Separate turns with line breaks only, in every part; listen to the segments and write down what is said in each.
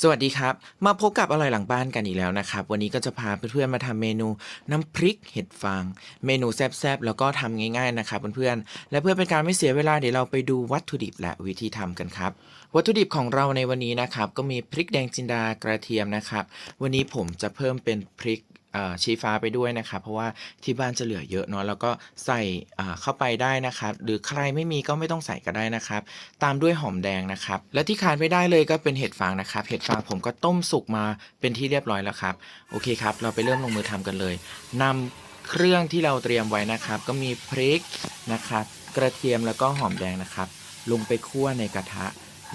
สวัสดีครับ มาพบกับอร่อยหลังบ้านกันอีกแล้วนะครับ วันนี้ก็จะพาเพื่อนๆมาทำเมนูน้ำพริกเห็ดฟาง เมนูแซ่บๆแล้วก็ทำง่ายๆนะครับเพื่อนๆและเพื่อเป็นการไม่เสียเวลาเดี๋ยวเราไปดูวัตถุดิบและวิธีทำกันครับ วัตถุดิบของเราในวันนี้นะครับ ก็มีพริกแดงจินดากระเทียมนะครับ วันนี้ผมจะเพิ่มเป็นพริก ชี้ฟ้าไปด้วยนะครับเพราะว่าที่บ้านจะเหลือเยอะเนาะแล้วก็ใส่เข้าไปได้นะครับ หรือใครไม่มีก็ไม่ต้องใส่ก็ได้นะครับ ตามด้วยหอมแดงนะครับ และที่ขาดไม่ได้เลยก็เป็นเห็ดฟางนะครับ เห็ดฟางผมก็ต้มสุกมาเป็นที่เรียบร้อยแล้วครับ โอเคครับ เราไปเริ่มลงมือทำกันเลยนำเครื่องที่เราเตรียมไว้นะครับ ก็มีพริกนะครับ กระเทียมแล้วก็หอมแดงนะครับ ลงไปคั่วในกระทะ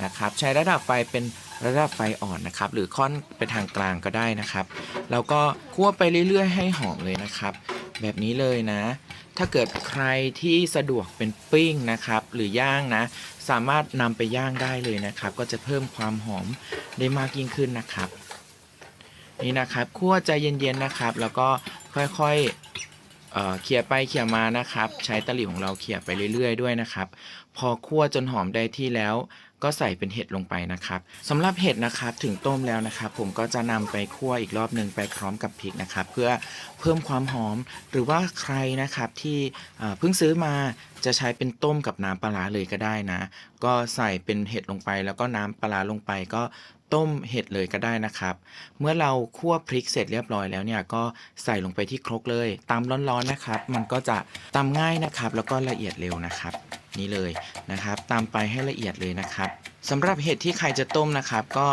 นะครับ ใช้ระดับไฟเป็น ระดับไฟอ่อนนะครับ หรือค่อนไปทางกลางก็ได้นะครับแล้วก็คั่วไปเรื่อยๆ ให้หอมเลยนะครับ แบบนี้เลยนะ ถ้าเกิดใครที่สะดวกเป็นปิ้งนะครับ หรือย่างนะ สามารถนำไปย่างได้เลยนะครับ ก็จะเพิ่มความหอมได้มากยิ่งขึ้นนะครับ นี่นะครับคั่วใจเย็นๆนะครับ แล้วก็ค่อยๆเเขี่ยไปเขี่ยมานะครับ ใช้ตะหลิวของเราเขี่ยไปเรื่อย ๆ ด้วยนะครับ พอคั่วจนหอมได้ที่แล้ว ก็ใส่เป็นเห็ดลงไปนะครับสำหรับเห็ดนะครับถึงต้มแล้วนะครับ ผมก็จะนำไปคั่วอีกรอบหนึ่งไปพร้อมกับพริกนะครับ เพื่อเพิ่มความหอม หรือว่าใครนะครับที่เพิ่งซื้อมาจะใช้เป็นต้มกับน้ำปลาเลยก็ได้นะ ก็ใส่เป็นเห็ดลงไป แล้วก็น้ำปลาร้าลงไปก็ต้มเห็ดเลยก็ได้นะครับ เมื่อเราคั่วพริกเสร็จเรียบร้อยแล้วเนี่ยก็ใส่ลงไปที่ครกเลยตามร้อนๆนะครับ มันก็จะตำง่ายนะครับ แล้วก็ละเอียดเร็วนะครับ นี่เลยนะครับ ตามไปให้ละเอียดเลยนะครับสำหรับเห็ดที่ใครจะต้มนะครับ ก็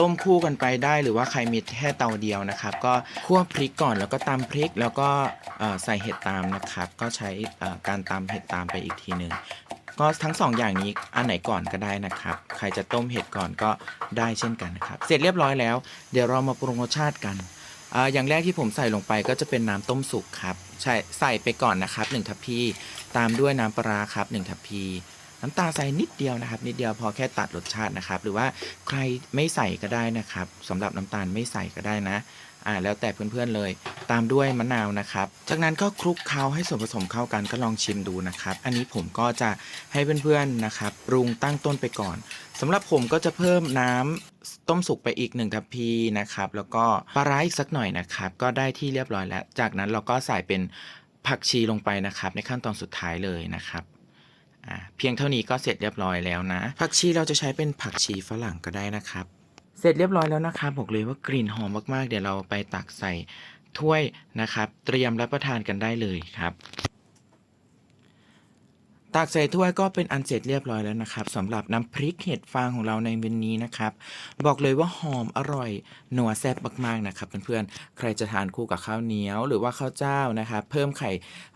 ต้มคู่กันไปได้หรือว่าใครมีแค่เตาเดียวนะครับ ก็คั่วพริกก่อนแล้วก็ตำพริก แล้วก็ใส่เห็ดตามนะครับ ก็ใช้การตำเห็ดตามไปอีกทีหนึ่งก็ทั้งสองอย่างนี้อันไหนก่อนก็ได้นะครับ ใครจะต้มเห็ดก่อนก็ได้เช่นกันนะครับ เสร็จเรียบร้อยแล้ว เดี๋ยวเรามาปรุงรสชาติกัน อย่างแรกที่ผมใส่ลงไปก็จะเป็นน้ำต้มสุกครับ ใช่ใส่ไปก่อนนะครับ1ทัพพี ตามด้วยน้ำปลาร้าครับ1ทัพพี น้ำตาลใส่นิดเดียวนะครับ นิดเดียวพอแค่ตัดรสชาตินะครับ หรือว่าใครไม่ใส่ก็ได้นะครับสำหรับน้ำตาลไม่ใส่ก็ได้นะอ่าแล้วแต่เพื่อนๆเลย ตามด้วยมะนาวนะครับ จากนั้นก็คลุกเคล้าให้ส่วนผสมเข้ากันก็ลองชิมดูนะครับ อันนี้ผมก็จะให้เพื่อนๆนะครับปรุงตั้งต้นไปก่อนสำหรับผมก็จะเพิ่มน้ำต้มสุกไปอีก1ทัพพีนะครับ แล้วก็ปลาร้าอีกสักหน่อยนะครับ ก็ได้ที่เรียบร้อยแล้ว จากนั้นเราก็ใส่เป็นผักชีลงไปนะครับ ในขั้นตอนสุดท้ายเลยนะครับ เพียงเท่านี้ก็เสร็จเรียบร้อยแล้วนะ ผักชีเราจะใช้เป็นผักชีฝรั่งก็ได้นะครับ เสร็จเรียบร้อยแล้วนะครับบอกเลยว่ากลิ่นหอมมากๆ เดี๋ยวเราไปตักใส่ถ้วยนะครับ เตรียมรับประทานกันได้เลยครับตักใส่ถ้วยก็เป็นอันเสร็จเรียบร้อยแล้วนะครับสำหรับน้ำพริกเห็ดฟางของเราในวันนี้นะครับ บอกเลยว่าหอมอร่อยนัวแซ่บมากๆนะครับเพื่อนๆใครจะทานคู่กับข้าวเหนียวหรือว่าข้าวเจ้านะครับ เพิ่มไข่อ่า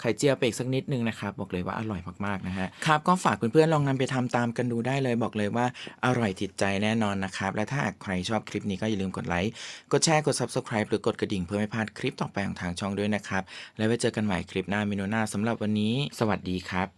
ไข่เจียวไปอีกสักนิดนึงนะครับ บอกเลยว่าอร่อยมากๆนะฮะครับก็ฝากเพื่อนๆลองนำไปทำตามกันดูได้เลย บอกเลยว่าอร่อยติดใจแน่นอนนะครับ และถ้าใครชอบคลิปนี้ก็อย่าลืมกดไลค์กดแชร์กด subscribe หรือกดกระดิ่งเพื่อไม่พลาดคลิปต่อไปของทางช่องด้วยนะครับ แล้วไว้เจอกันใหม่คลิปหน้าเมนูหน้าสำหรับวันนี้ สวัสดีครับ